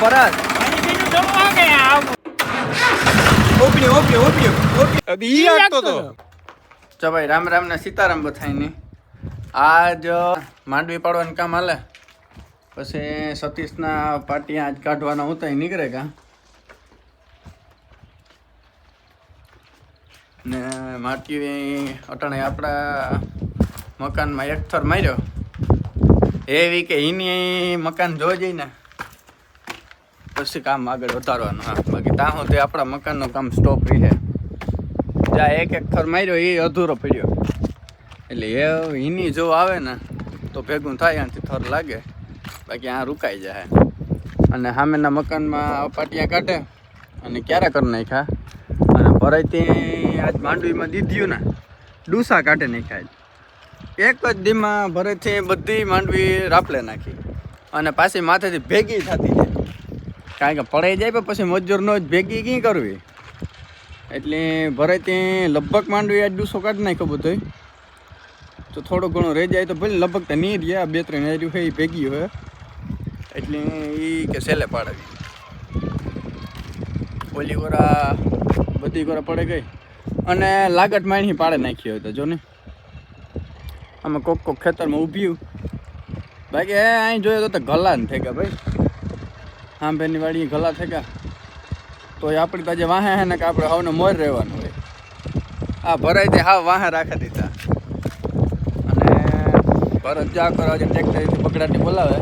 ભરત. ચો ભાઈ રામ રામ ને સીતારામ બથાઈની આજ માંડવી પાડવાનું કામ હાલે. પછી સતીશના પાટી આજ કાઢવાના એ નીકળે કા ને માટી અટાણે આપણા મકાનમાં એક થર માર્યો. એવી કે એની મકાન જોઈ જઈને પછી કામ આગળ વધારવાનું, હા. બાકી ત્યાં સુધી આપણા મકાનનું કામ સ્ટોપ રહે. જ્યાં એક એક થર માર્યો, એ અધૂરો પડ્યો. એટલે એ એની જો આવે ને, તો ભેગું થાય આનાથી થર લાગે. બાકી આ રોકાઈ જાય. અને સામેના મકાનમાં પાટિયા કાઢે અને ક્યારે કરી નાખ્યા? અને ભરાઈથી આજ માંડવીમાં દીધ્યું ને, ડૂસા કાઢે નાખ્યા એક જ દીમાં ભરેથી બધી માંડવી રાપલે નાખી. અને પાછી માથેથી ભેગી થતી. કારણ કે પડાઈ જાય પણ પછી મજૂરનો જ ભેગી ક્યાં કરવી? એટલે ભરે ત્યાં લગભગ માંડવી આજ ડૂસો કાઢી નાખ્યો બધો. તો થોડું ઘણું રહી જાય તો ભલે, લગભગ તો નહીં રહ્યા, બે ત્રણ હાર્યું છે એ ભેગી હોય. એટલે એ કે સેલે પાડાવી. ઓલી ગોરા બધી ગોરા પડે ગઈ. અને લાગટ માણી પાડે નાખી હોય તો, જો ને. આમાં કોક કોક ખેતરમાં ઊભ્યું બાકી અહીં જોયો તો ગલા થઈ ગયા ભાઈ. આંબેની વાડી ગલા થેકા. તો એ આપણી તાજે વાહે હે ને કે આપણે હવને મોર રહેવાનું હોય. આ ભરાય તે હાવ વાહે રાખી દીધા. અને ભરત જા કરવા જે ટ્રેક્ટરથી બગડાટી બોલાવે.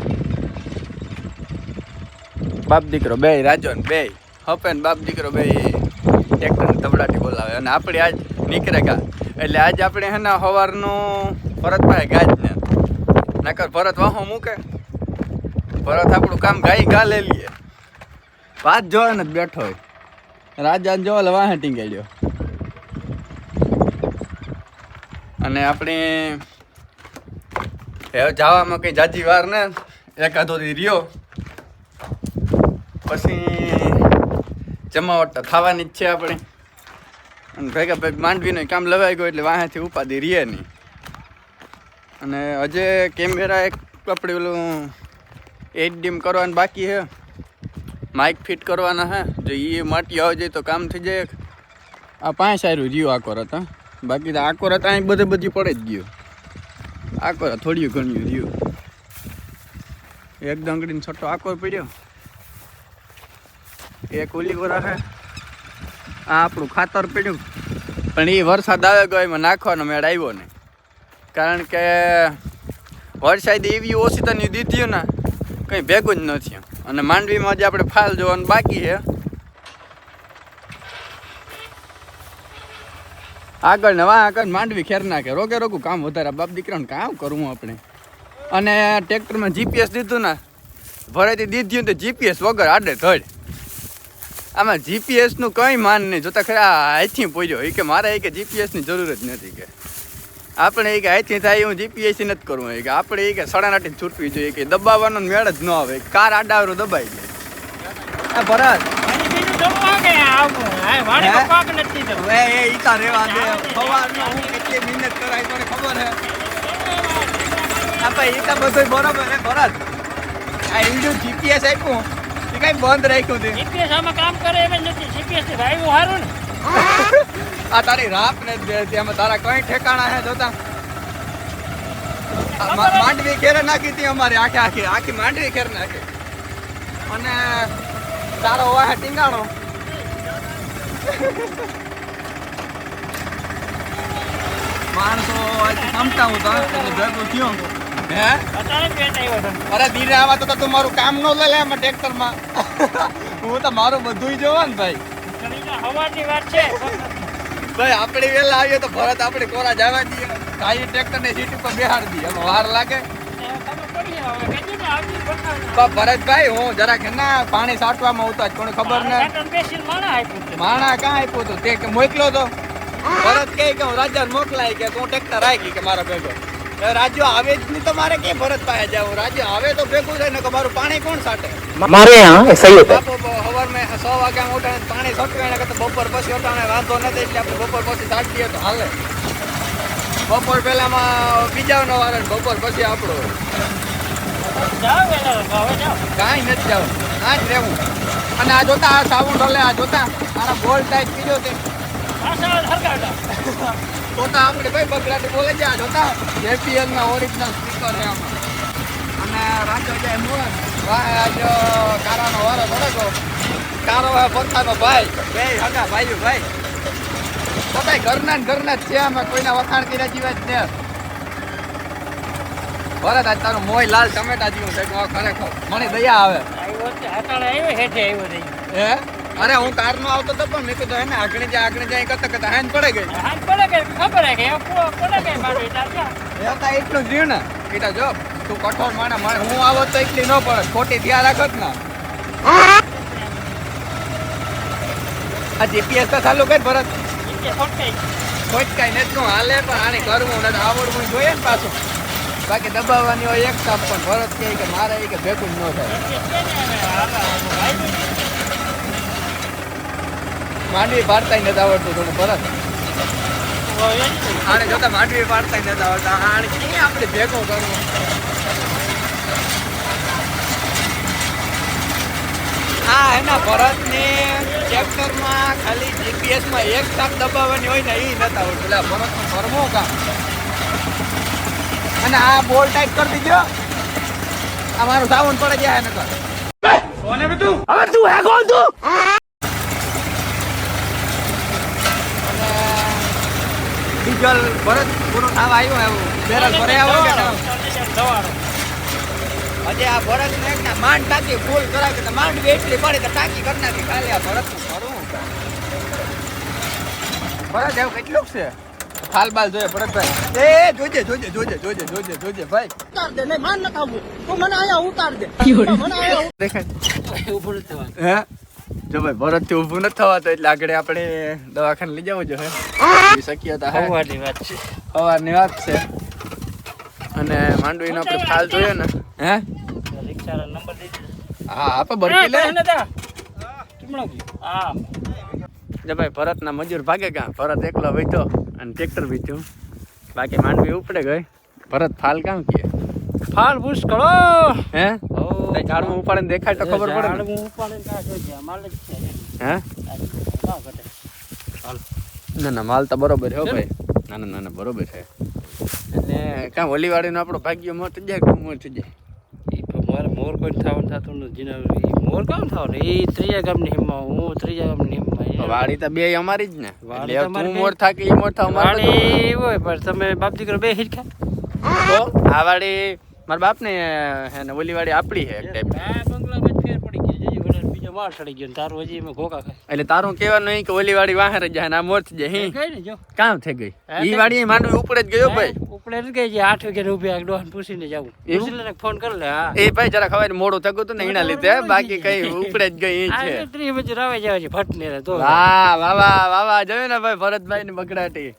બાપ દીકરો બે રાજો ને બે હપે ને બાપ દીકરો બે ટ્રેક્ટર તબડાટી બોલાવે. અને આપણે આજ નીકળે ગા. એટલે આજ આપણે હે ને સવારનું ભરતભાઈ ગાજ ને નકર ભરત વાહો મૂકે. ભરત આપણું કામ ગાઈ ગા લે. લઈએ વાત જોવે ને બેઠો હોય. રાજા જો વાહે ટીંગાડ્યો અને આપણે જવામાં કંઈ જાજી વાર ને એકાદો રહ્યો. પછી જમાવટ ખાવાની જ છે આપણે. અને ભેગા ભેગ માંડવીનું કામ લવાઈ ગયું એટલે વાહેથી ઉપાધિ રહે નહીં. અને હજે કેમેરા એક આપણે પેલું એચડીએમ કરવાનું બાકી છે. માઇક ફિટ કરવાના હે જો એ માટી આવી જાય તો કામ થઈ જાય આ પાંચ સારું જીવ આકોર હતા. બાકી તો આકોર હતા અહીં બધે બધી પડે જ ગયો. આકોર થોડીયું ઘણ્યું રહ્યું એક દંગડીનો છઠ્ઠો આકોર પડ્યો. એક ઓલી હે આ આપણું ખાતર પડ્યું. પણ એ વરસાદ આવે ગયો એમાં નાખવાનો મેળ આવ્યો નહીં. કારણ કે વરસાદ એવી ઓછી તને દીધી ને કંઈ ભેગું જ નથી. અને માંડવીમાં જે આપણે ફાલ જોવાનું બાકી છે. આગળ ને વાહ, આગળ માંડવી ખેર નાખે. રોગે રોગું કામ વધારે. બાપ દીકરાને કામ કરવું આપણે. અને ટ્રેક્ટરમાં જીપીએસ દીધું ને, ભરાઈથી દીધું તો જીપીએસ વગર આડે ધડ. આમાં જીપીએસનું કંઈ માન નહીં. જોતા ખરા અહીંથી પહોંચ્યો એ કે મારે એ કે જીપીએસની જરૂર જ નથી કે. આપણે એ કે અહીંથી થાય હું જીપીએસ નથી કરવું. એ કે આપણે એ કે સડાનાટી છૂટવી જોઈએ કે દબાવવાનો મેળ જ ન આવે. કાર આડાવરો દબાઈ જાય. આ ભરત. હવે એ ઈતા રેવા દે. સવારમાં હું મહેનત કરાય તને ખબર હે? આ ભાઈ ઈતા બધું બરોબર હે ભરત? આ ઇન્ડુ જીપીએસ આપ્યું કઈ બંધ રાખ્યું જીપીએસ આમાં કામ કરે એમ નથી. જીપીએસથી ભાઈ હારું ને. આ તારી રાપ ને જ તારા કઈ ઠેકાણા હે જોતા. માંડવી ઘેરે નાખી હતી અમારી આખી આખી આખી માંડવી ઘેર નાખી. અને તારો વાહ ટીંગાણો. માણસો સમતા હું તો ભેગું થયો હે. અરે ધીરે આવા તો તું મારું કામ ન લે લે એમાં ટ્રેક્ટરમાં. હું તો મારું બધુંય જોવા ને ભાઈ. હવાની વાત છે. ભાઈ આપણે વેલા આવીએ તો ભરત આપણે કોરા જવા દઈએ. કાઈ ટ્રેક્ટર ને સીટ ઉપર બેહાડી દઈએ. એમાં વાર લાગે. ભરતભાઈ હું જરાક ના પાણી સાટવામાં આવતા કોને ખબર ને? માણા. કાં આપ્યો તો તે મોકલો મોકલ્યો તો ભરત કહે કે હું રાજા મોકલાય કે તું ટ્રેક્ટર રાખી કે મારો ભેગો. રાજુ આવે જ નહીં તમારે કે ભરત પાસે જાવ? રાજુ આવે તો ભેગું થાય ને મારું પાણી કોણ સાટે મારે હા સહી હતો. વાગ્યા મોટા પાણી સટવે એના કરતા બપોર પછી હતા વાંધો નથી આપણે બપોર પછી સાટીએ તો હાલે. બપોર પહેલામાં બીજા નો વાર બપોર પછી આપણો. કાંઈ નથી જવું આ જ રહેવું. અને આ જોતા આ સાબુ ઢોલે આ જોતા આ બોલ ટાઈપ બીજો તે આપણે ભાઈ બગડાટી બોલે છે જોતા JPL ના સ્પીકર છે અને રાજો જાય મોર ભાઈ આજો કારાનો વારો ધડકો કારો હે પોતાનો ભાઈ બે હગા ભાઈઓ ભાઈ પોતાય ઘરના ઘરના જ છે અમે કોઈના વખાણ કર્યા જેવા જ ને ભરત આજ તારું મોય લાલ ટમેટા જેવું છે. ખરેખર મને દયા આવે આવ્યો હેઠે આવ્યો હે? અરે હું કારમાં આવતો તો પણ મેં કીધું હે ને આગળ જાય આગળ જાય. કરતા કરતા હેન પડે ગઈ. હેન પડે ગઈ ખબર હે કે પડે ગઈ મારું એટલે ક્યાં? એ તો એટલું ને. કીધા જો તું કઠોર માણે માણ હું આવો તો એટલી ન પડે ખોટી ધ્યાન રાખત ને. આ જીપીએસ તો ચાલુ કર ભરત. કોઈ કઈ નથી નું હાલે પણ આને કરવું નથી આવડવું જોઈએ ને પાછું. બાકી દબાવવાની હોય એક સાપ પણ ભરત કે મારે કે ભેગું ન થાય ઈ કે છે ને હવે હાલો, હાલો, ભાઈ. માંડવી પાડતા નથી આવડતું થોડું પરત એક સાપ દબાવવાની હોય ને એ નથી આવડતું. એટલે ભરતનું ફરમો કામ. અને આ બોલ ટાઈપ કરી દીધો. આ મારું સાવન પડે જાય નકર. ડીઝલ ભરત પૂરું થવા આવ્યું એવું બેરલ ભરે આવો કે. હજી આ ભરત ને એક ના માંડ ટાંકી ફૂલ કરાવી તો માંડ એટલી પડે તો ટાંકી કરી નાખી ખાલી આ ભરતનું ભરત એવું કેટલું છે? હાલ બાલ જોઈએ ભરતભાઈ એ જોજે જોજે જોજે જોજે જોજે જોજે ભાઈ. ઉતાર દે નહીં માન ન ખાવું તું મને અહીંયા ઉતાર દે મને અહીંયા દેખાય. એવું ભૂલ થવાનું. હે? જો ભાઈ ભરતથી ઊભું નથી થવાતું એટલે આગળ આપણે દવાખાને લઈ જવું જોઈએ શક્યતા હે. વાત છે. સવારની વાત છે. અને માંડવીનો આપણે ખ્યાલ જોઈએ ને? હે? હા આપે બરકી લે. જો ભાઈ ભરતના મજૂર ભાગે ગયા ભરત એકલો વેચ્યો અને ટ્રેક્ટર વેચ્યું બાકી માંડવી ઉપડે ગઈ. ભરત ફાલ કામ કે? ફાલ કરો. હે? તે ઝાડમાં ઉપાડીને દેખાય તો ખબર પડે ને. ઝાડવું ઉપાડીને કાં છે માલ જ છે. હે? કાં ઘટે. ના ના માલ તો બરોબર હો ભાઈ. ના ના ના ના બરોબર છે. એટલે કાં ઓલી વાળીનો આપણો ભાગ્ય મોત જાય મોર થઈ જાય? ઈ તો મારે મોર કોઈ થવાનું થતું નથી જીના મોર કામ થવાનું? એ ત્રીજા ગામની હિમમાં હું ત્રીજા ગામની હિમમાં વાડી તો બે અમારી જ ને. એટલે. મોર થાકે ઈ મોર થા અમારી હોય પણ તમે બાપ દીકરો બે હિરખા તો આ વાડી મારા બાપને હે ને ઓલી આપડી છે એક ટાઈપ આ બંગલામાં ફેર પડી ગયો જજી ઘોડા બીજો માળ ચડી ગયો તારો હજી મે ઘોકા ખાય. એટલે તારું કહેવાનું નહીં કે ઓલીવાડી વાહે જ જાય ને આ મોર જ જાય હી? કઈ ને જો. કામ થઈ ગઈ. ઈ વાડી માંડવી ઉપડે જ ગયો ભાઈ. ઉપડે જ ગઈ જે આઠ વાગે રૂપિયા ડોહાને પૂછીને જાવું એવું? પૂછી ફોન કરી લે હા. એ ભાઈ જરા ખબર મોડું થગો તો ને એના લીધે બાકી કઈ ઉપડે જ ગઈ છે આ છે. ત્રીસ બજે રાવે જાય છે ભટ્ટ ને તો. વાહ વાહ વાહ વાહ જોયું ને ભાઈ ભરતભાઈ ની બગડાટી.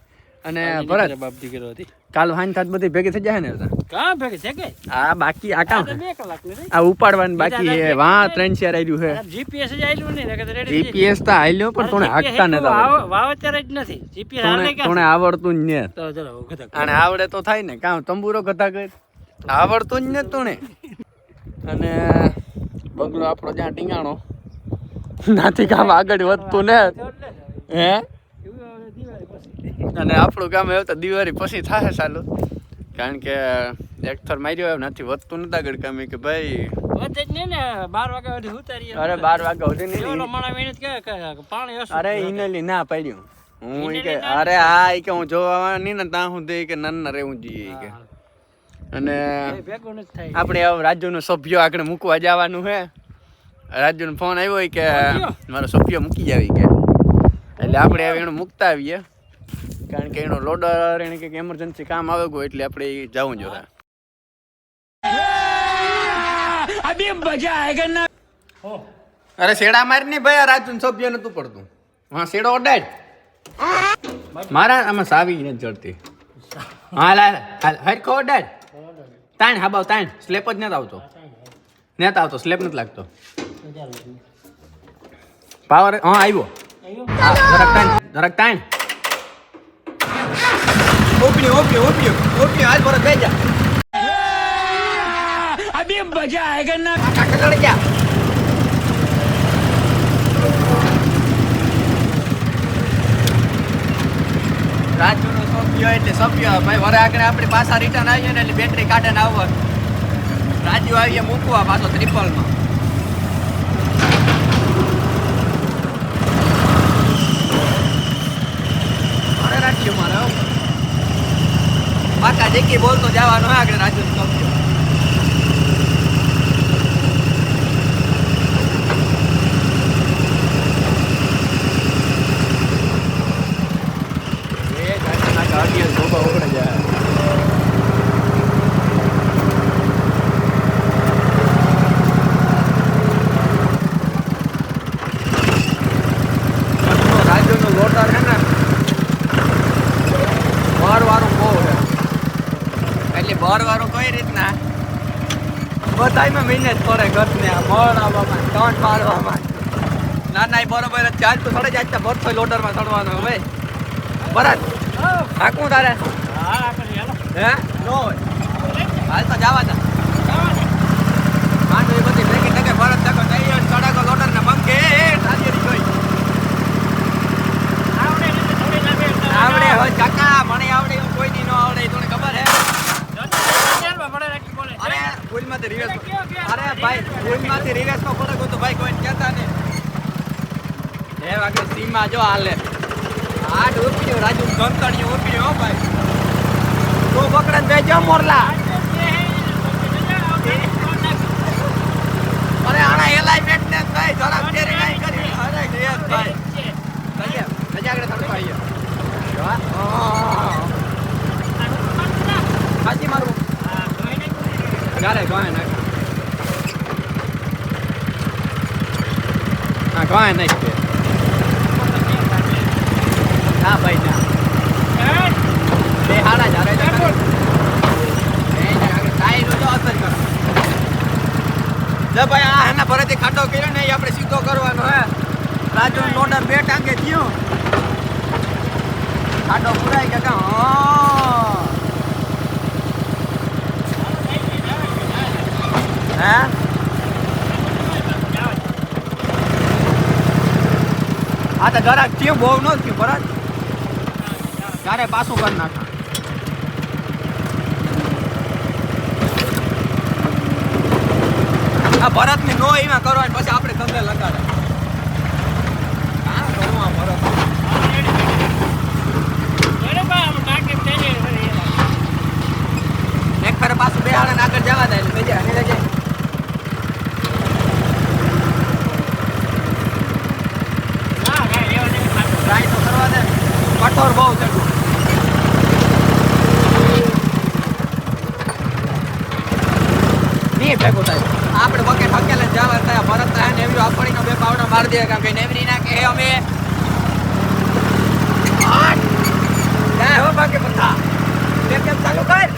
અને ભરત બાપ દીકરો હતી કાલ વાહન ખાત બધી ભેગી થઈ જાય ને કા ભેગી છે કે આ બાકી આ કામ. આ ની ઉપાડવાનું બાકી છે. વા ત્રણ ચાર આવ્યું છે. જીપીએસ જ આયલું ને નકર રેડી જીપીએસ તો હાલ્યો પણ તોને હાકતા આવડતું. વાવેતર જ નથી. જીપીએસ હાલે કે તોને આવડતું જ ને. તો ચલો ગધા અને આવડે તો થાય ને. કામ તંબુરો ગતા ગઈ આવડતું જ ને તોને અને બગલો આપણો જ્યાં ટીંગાણો નાથી કામ આગળ વધતું ને. હે? અને આપણું કામ એવું તો દિવાળી પછી થાય ચાલુ. કારણ કે એક થર માર્યો એમ નથી વધતું નથી આગળ કામે. કે ભાઈ વધે જ નહીં ને બાર વાગ્યા સુધી ઉતારીએ અરે બાર વાગ્યા સુધી નહીં. માણસ મહેનત કે પાણી અરે. ઈનલી ના પાડ્યું. હું કે અરે હા એ કે હું જોવા નહીં ને ત્યાં સુધી કે નાના રહેવું જોઈએ કે. અને આપણે હવે રાજ્યનો સભ્યો આગળ મૂકવા જવાનું છે રાજ્યનો ફોન આવ્યો કે મારો સભ્ય સભ્યો મૂકી જાવી કે. એટલે આપણે હવે એનું મૂકતા આવીએ. કારણ કે એનો લોડર એને કંઈક એમરજન્સી કામ આવે ગયું એટલે આપણે જવું જોઈએ હો. અરે શેડા મારી નહીં ભાઈ, આ રાજ્યનો સભ્ય નતું પડતું. હા, શેડો ઓડાડ મારા આમાં સાવી નથી જડતી. હા, લા હરખો ઓડાડ તાણ, હા, બાવ, તાણ. સ્લેપ જ નથી આવતો. નથી આવતો સ્લેપ નથી લાગતો. પાવર હા, આવ્યો. જરાક તાણ જરાક તાણ. ઓપણી ઓપણી ઓપણી ઓપણી હાથ પર ગઈ જા. અભી મજા આયેગા ના? કાકા કડ જા. રાજુનો સોંપ્યો એટલે સભ્ય ભાઈ વરે આગળ આપણે પાછા રિટર્ન આવીએ ને એટલે બેટરી કાઢે ને આવવા રાજુ આવીએ મૂકવા પાછો ત્રિપલમાં અરે રાજ્ય મારા પાકા જેકી બોલતો જવાનો આગળ રાજુ સભ્ય એ ગાડીના ગાડીએ ધોબા ઉગડે જાય આજનો રાજ્યનો લોટર છે ને બરવાળું બહુ છે એટલે બરવાળું કઈ રીતના? બધાયમાં મહેનત કરે ઘરને, મળ આવવામાં મારવામાં. ના બરોબર જ ચાલ તો થોડે જાય ભરતો લોડરમાં ચડવાનો હવે ભરત હાકું તારે? હે? હાલ તો જવા દે. માંડવી બધી ભેગી ટકે ભરત ટકો જઈએ ચડાકો લોડર ને નાજેરી આવડે હોય કાકા મને આવડે એવું કોઈ દી નો આવડે તને ખબર હે અરે અરે આના એલાઈ બેટ ને ભાઈ કરી. અરે યસ ભાઈ. હાજી મારું ગારે ગોય નાખ હા ગોય નાખ બે ના ભાઈ ના બે હાડા જા ભાઈ આ એના ભરેથી ખાટો કર્યો ને એ આપણે સીધો કરવાનો હે. રાજુ લોડર બે ટાંગે થયું. ખાટો પુરાઈ કે કાં? હા. હે? આ તો જરાક થયું, બહુ ન થયું ભરત ત્યારે પાછું કરી નાખ? આ ભરતની નો એમાં કરવાની પછી આપણે તમને લગાડે. કરવું ભરત. એક ફેરે પાછું બે ને આગળ જવા દે, એટલે બીજા જાય ટ્રાય તો કરવા દે કઠોર બહુ ચડવું નહીં ભેગું થાય. આપણે બકેટ હકેલે જવા થાય ભરત થાય ને એવી આપણીનો બે પાવડા મારી દે કારણ કે નેવરી ના કે અમે. જાય હો બાકી બધા બે કેમ ચાલુ કર?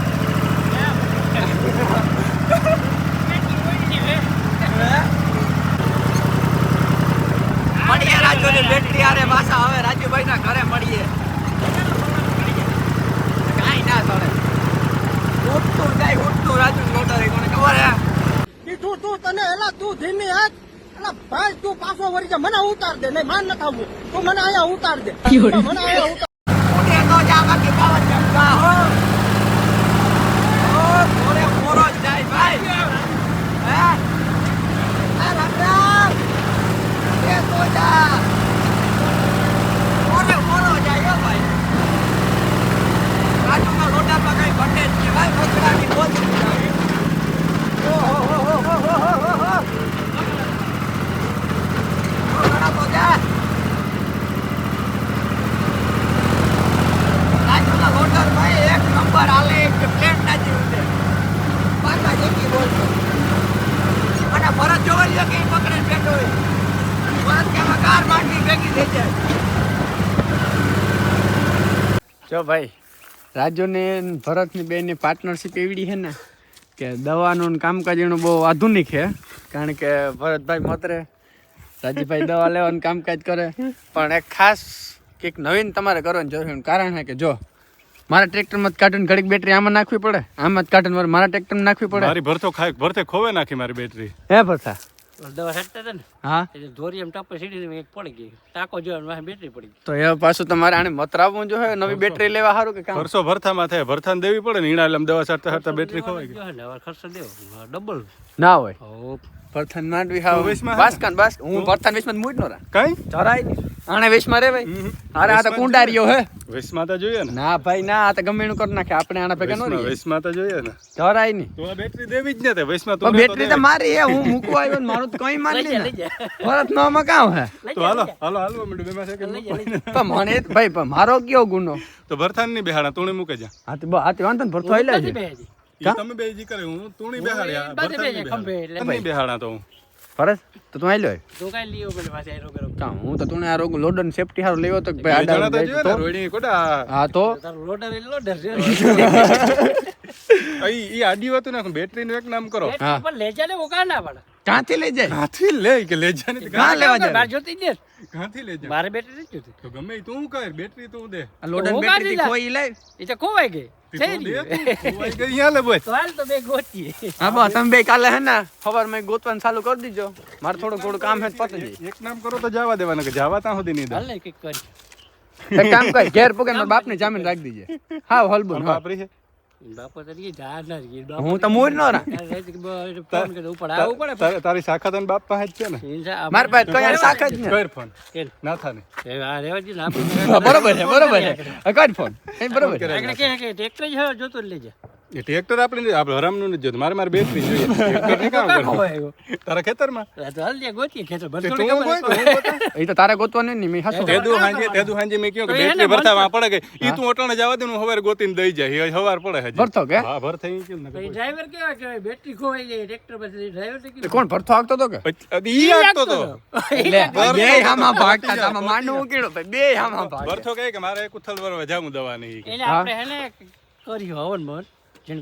મળીએ રાજુની બેટરી આરે પાછા હવે રાજુભાઈ ના ઘરે મળીએ. કાઈ ના કરે. ઉઠતું જાય ઉઠતું રાજુ મોટર કોને ખબર હે. ઈ તું તું તને એલા તું ધીમી હાથ. એલા ભાઈ તું પાછો વળી જા. મને ઉતાર દે નહીં માન ન થાવું તું મને અહીંયા ઉતાર દે. મને અહીંયા ઉતાર ઉઠે તો જા બાકી પાવન ચમકા હો. એક નંબર આલે એક ના જેવું છે પાછા જેકી બોલતો અને ભરત જોવા લ્યો કે ઈ પકડે બેઠો હોય ભરત કે આમાં કાર માંડી ભેગી થઈ જાય જો ભાઈ રાજુને ભરતની બેની પાર્ટનરશિપ એવડી છે ને કે દવાનું ને કામકાજ એનું બહુ આધુનિક છે. કારણ કે ભરતભાઈ મતરે રાજીભાઈ દવા લેવાનું કામકાજ કરે પણ એક ખાસ કંઈક નવીન તમારે કરવાનું જરૂર કારણ છે કે જો મારા ટ્રેક્ટરમાં જ કાર્ટન ઘડીક બેટરી આમાં નાખવી પડે. આમાં જ કાર્ટન મારે મારા ટ્રેક્ટરમાં નાખવી પડે. મારી ભરતો ખાય ભરતે ખોવે નાખી મારી બેટરી હે ભરતા? દવા છાંટતા હતા ને હા. એટલે ધોરી એમ ટપ્પે સીડી એક પડી ગઈ. ટાંકો જોયો વાહ બેટરી પડી તો એ પાછું તમારે આને મતરાવવું જો નવી બેટરી લેવા સારું કે કામ? ભરસો ભરથામાં થાય ભરથાને દેવી પડે ને ઈણા આમ દવા સારતા સારતા બેટરી ખોવાઈ ગઈ. હવે ખર્ચો દેવો. ડબલ ના હોય. હો ભરથાન માંડવી હાવ. વેશમાં બાસકાન બાસ હું ભરથાન વેશમાં મૂડ નો રા. કઈ? જરાય. આણે વેશમાં રે ભાઈ. અરે આ તો કુંડારીઓ હે. વેશમાં. તો જોઈએ ને. ના ભાઈ ના આ તો ગમે એનું કરી નાખે. આપણે આના ભેગા નો વેશમાં રહીએ. વેશમાં તો જોઈએ ને. જરાયની તો આ બેટરી દેવી જ ને તે વેશમાં તું બેટરી તો મારી હે હું મૂકવા આવ્યો ને મારું તો કઈ માન લે. ભરત નો માં કામ હે તો હાલો હાલો હાલો સેકન્ડ લઈ જા લઈ જા. પણ મને ભાઈ પણ મારો કયો ગુનો? તો ભરથાનની બેહાડા તુણી મૂકે જા. હાથી બ- હાથી વાંધો ને ભરતો આઈ. ઈ તમે બે જી કરે હું તુણી બેહાડ્યા બાજુ ભરથાન બેહજે, ની ખંભે એટલે બેહાડા બેહાડા તો હું. ફરજ? તો તું આયલો તું કાંઈ લીયો પેલે પાસે આયરો કરો. કામ હું તો તું આ રોગ લોડર સેફટી હારું લેવો તો ભાઈ આડા જોઈએ જાય ને તો. રોહિણી કોડા? હા તો? લોડર એટલે લોડર છે. ઈ ઈ આડી હતું ને બેટરી નું એક નામ કરો. હા. પણ લેજા ને ઓકા ના પડે. ક્યાંથી લઈ જાય કાંથી લે કે લઈ જાય ને કાં લેવા જાય? બાર જોતી જ ને. કાંથી લે જા મારે બેટરી નથી જોતી. તો ગમે તું કર બેટરી તું દે લોડન બેટરી ખોઈ લે એ તો ખોવાઈ ગઈ. તું થઈ દે ગયું. તું. તું આઈ ગઈ અહીંયા લે બોય તો હાલ તો બે ગોતીએ. હા બસ તમે બે કાલે હે ને ખબર ગોતવાનું ચાલુ કરી દીજો મારે થોડું થોડું કામ હે તો એક નામ કરો તો જવા દેવાના જવા ત્યાં સુધી નહીં દે હાલ ને કંઈક કરી. એક કામ કર ઘેર પૂગે જામીન રાખી દીજે હા હલબુન વાપરી છે હું તો મૂળ નો રા તારે શાખા તને બાપ પાસે જ છે ને? પાસે જ ફોન. હા, બરોબર છે બરોબર છે. કર. ફોન. બરોબર ટ્રેક્ટર જોતો જ લેજે. એ ટ્રેક્ટર આપણે આપણે હરામનું નથી જોતું. મારે મારે બેટરી જોઈએ? તારા ખેતરમાં. એ તો તારે ગોતવાનું નહીં મેં હાસું તેદુ હાંજે તેદુ હાંજે મેં કહ્યું કે બેટરી ભરતા ભરતો. માં પડે કે ઈ તું ઓટણે જવા દે હું હવારે ગોતીને દઈ જાય. હવાર પડે હજી. ભરતો કે? હા ભર થઈ ગયો ને ડ્રાઈવર કેવા કહેવાય? બેટરી ખોવાઈ જાય ટ્રેક્ટર પછી ડ્રાઈવર કોણ ભરતો આગતો તો કે? ઈ આગતો તો. બે હામાં ભાગતા તામાં કીધું ભાઈ બે હામાં ભાગ ભરતો કહે કે મારે એક ઉથલ ભરવા જાવું દવા નહીં એટલે આપણે હેને કર્યું હવન મન. જેને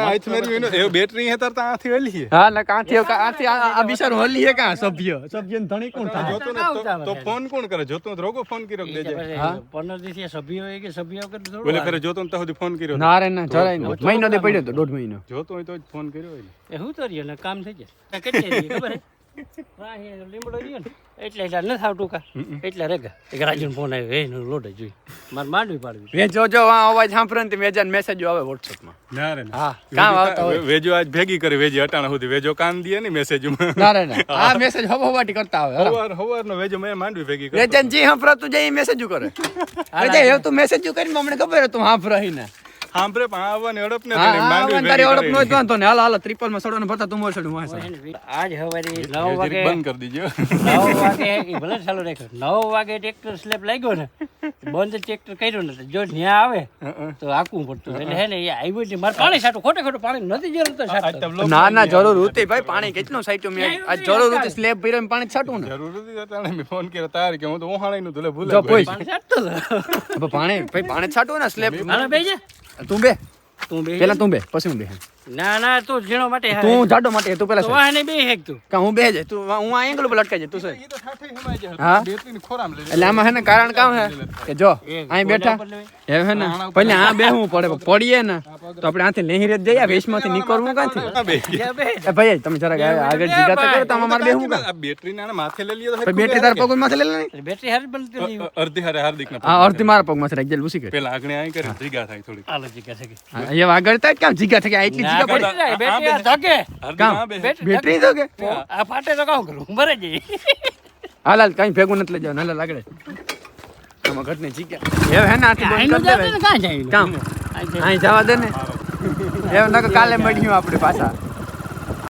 આઈથ મેરી એનો એ બેટરી હે તાર ત્યાંથી વેલી છે હા. ને કાંથી કાંથી આ આ બિચારું હે કાં સભ્ય? સભ્ય ધણી કોણ થાય? તો- તો ફોન કોણ કરે? જોતું ને રોગો ફોન કર્યો કે દેજે. પંદર દિવસે સભ્ય કે સભ્ય થોડું બોલે. ફેરે તો સુધી ફોન કર્યો. ના રે ના જરાય નહીં મહિનો દે પડ્યો તો દોઢ મહિનો. જોતો હોય તો ફોન કર્યો એ હું તો રહ્યો કામ થઈ જાય. કેટલી ખબર હે? આ લીમડો રહ્યો ને. એટલે એટલે ન થાવ ટૂંકા. એટલે રેગા એક રાજુનો ફોન આવ્યો એ એનું જોઈ મારે માંડવી પાડવી વે જો જો આ અવાજ સાંભળે ને મેજાન મેસેજ આવે WhatsApp માં. ના રે હા. કામ આવતા હોય. વેજો આજ ભેગી કરી વેજી અટાણા સુધી. વેજો કામ દે ને મેસેજમાં ના રે ના. આ મેસેજ હવાવાટી કરતા આવે. હવાર હવાર નો વેજો મેં માંડવી ભેગી કરી વેચાણ જી હંફરાતું જાય મેસેજ કરે. અરે તું મેસેજ કરીને મને ખબર હતું હાંફરાઈ ને સાંભળે પણ આવવાની અડપ ને હા તને હા માંડવી તારી ભેગી નો કરી. વાંધો ને હાલ હાલ ત્રિપલમાં સડો ને ભરતા તું મોર સડું. વાંચે આજ હવારે નવ વાગે બંધ કરી દીજો. નવ વાગે ભલે ચાલુ રાખ્યો. નવ વાગે ટ્રેક્ટર સ્લેપ લાગ્યો ને બંધ ટ્રેક્ટર કર્યું ને જો ન્યા આવે તો આકવું પડતું. એટલે હે ને એ આવ્યું એટલે મારે પાણી સાટું ખોટે ખોટું પાણી નથી જરૂર તો ના ના જરૂર હતી ભાઈ પાણી કેટલું સાઈટું મેં? આ જરૂર હતી સ્લેબ ભર્યો ને પાણી છાટવું ને. જરૂર મેં ફોન કર્યો તારે કે હું તો ઓહાણી નું તો ભૂલે પાણી છાંટતો પાણી ભાઈ પાણી છાટું ને સ્લેબ જા. તું બે તું બે પેલા તું બે પછી હું બે ના ના તું ઝીણો માટે. તું જાડો માટે તું પેલા. વાહને બે હેક તું. કા હું બે જ? તું હું આ એંગલ ઉપર લટકાઈ જાય તું જાય હા એટલે આમાં હે ને કારણ કામ હે? કે જો અહીં બેઠા. હે ને? આ બેહવું પડે પડીએ ને તો આપણે આથી નહીં જ જઈએ વેશમાંથી નીકળવું. એ ભાઈ તમે જરાક આગળ જીગા તો કરો તો આમાં બેહવું કાં બેટરી ના માથે લઈ લ્યો બેટરી તારા પગ માથે લઈ લે બેટરી હારી બનતી હતી. હારે હાર્દિક ના આ અડધી મારા પગ માથે રાખી દે લૂસી કરી પેલા આગળ આઈ કરી ભીગા થાય થોડી હાલો જીગા છે હા, એ આગળ થાય કામ જીગા ગયા એટલી જીગા પડી? બેટરી જાય, બેટરી આ ધકે. હાર્દિક કામ? બેટરી બેટરી તો કે ધકે. આ ફાટે તો કામ કરું? મરે જઈ. હાલ હાલ કઈ ભેગું નથી લઈ જવાનું. લાગડે આમાં ઘટને જીક્યા હે ને આથી બંધ કરી દે કાં જાય કામ. અહીં જવા દે ને. એ નકર કાલે મળ્યું આપણે પાછા.